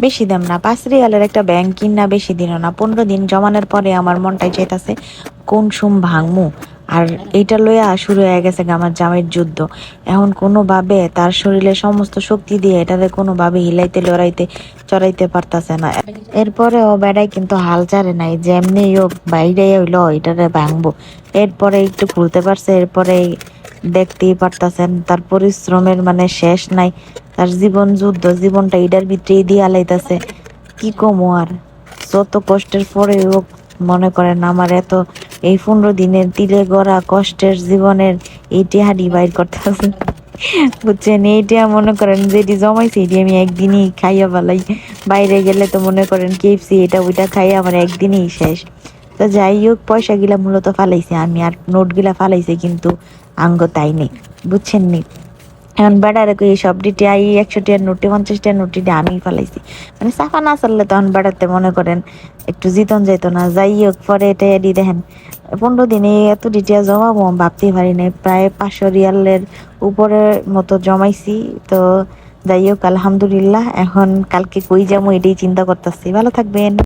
বেশি দাম না। পাঁচ রিয়ালের একটা ব্যাংক কিনা বেশি দিন না। পনেরো দিন জমানোর পরে আমার মনটাই চাইতাছে, কোন সুম ভাঙমু? আর এইটা লইয়া শুরু হয়ে গেছে আমার জামাইয়ের যুদ্ধ। এখন কোনোভাবে তার শরীরে সমস্ত শক্তি দিয়ে এটারে কোনোভাবে হিলাইতে, লড়াইতে, চড়াইতে পারতাছে না। এরপরে ও বেড়াই কিন্তু হাল ছাড়ে নাই। যেমনি হোক বাইরে হইল এটারে ভাঙবো। এরপরে একটু খুলতে পারছে, এরপরে দেখতেই পারতাছেন। তার পরিশ্রমের মানে শেষ নাই। তার জীবন যুদ্ধ, জীবনটা এটার ভিতরেই দিয়ে আলাইতাছে। কি কমো আর? যত কষ্টের পরে হোক, মনে করেন আমার এত এই পনেরো দিনের তিলে গড়া কষ্টের জীবনের এইটি হাডি বাইর করতেছে বুঝছেন? এইটা মনে করেন যেটি জমাইছে, এটি আমি একদিনই খাইয়া পালাই বাইরে গেলে তো মনে করেন কেএফসি এটা ওইটা খাই আমার একদিনই শেষ। তো যাই হোক পয়সা গিলা মূলত ফালাইছে। আমি আর নোট গিলা ফালাইছি কিন্তু আঙ্গ তাই নেই বুঝছেন নি এখন বেড়ারে কই সব ডিটি আই একশো টিয়ার নোটি পঞ্চাশ টিয়ার নোটি আমি ফেলাইছি। মানে সাফা না চাললে তখন বেড়াতে মনে করেন একটু জিতন যেত না। যাই হোক, পরে এটা এডি দেখেন। পনেরো দিনে এত ডিটিয়া জমাবো ভাবতেই পারি নাই। প্রায় পাঁচশো রিয়ালের উপরে মতো জমাইছি। তো যাই হোক, আলহামদুলিল্লাহ। এখন কালকে কই যাব এটাই চিন্তা করতেছি। ভালো থাকবেন।